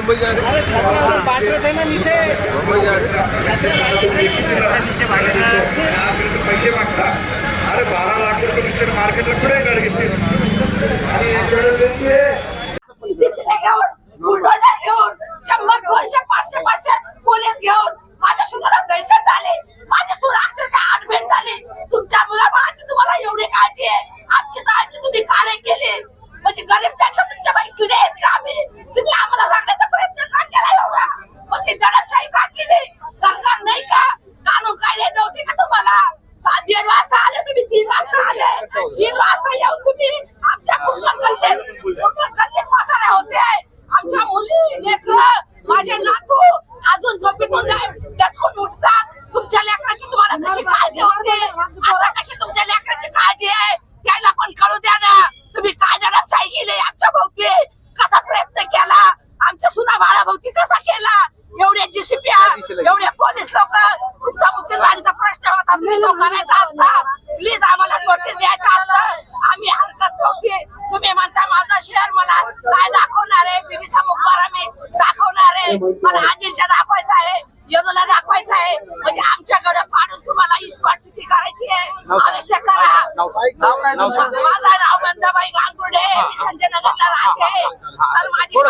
अरे क्या बम्बई जा रहे बांट रहे थे ना नीचे बम्बई जा रहे पैसे मागतात अरे बारा लाख रुपये तुमच्या मार्केटला कुठे गाडी घेतली सात दीड वाजता आले तुम्ही तीन वाजता आले. तीन वाजता येऊन तुम्ही आमच्या पूर्ण गल्लीत पूर्ण गल्लीत पसारे होते. आमच्या मुली लेकर माझे नातू अजून झोपेतून नाही डचकून उठतात. तुमच्या लेकराची तुम्हाला कशी काळजी होते? आता कशी तुमच्या लेकराची काळजी आहे? त्याला पण कळू द्या ना. तुम्ही काय जणांचाही गेले आमच्या भोवती? कसा प्रयत्न केला? आमच्या सुना बाळा भोवती कसा केला? एवढे जीसीपी एवढे पोलीस लोक तुम्ही करायचा असता. प्लीज आम्हाला नोटीस द्यायचा असतं. आम्ही हरकत नव्हती. तुम्ही म्हणता माझा शहर मला काय दाखवणार आहे? बिबिसा मुखबारा मी दाखवणार आहे. मला अजिंठा दाखवायचा आहे. येरोला दाखवायचा आहे. म्हणजे आमच्याकडे पाडून तुम्हाला ही स्मार्ट सिटी करायची आहे. आवश्यक करा. माझं नाव बंदाबाई गांगुर्डे. मी संजय नगरला राहते. तर माझी थोडं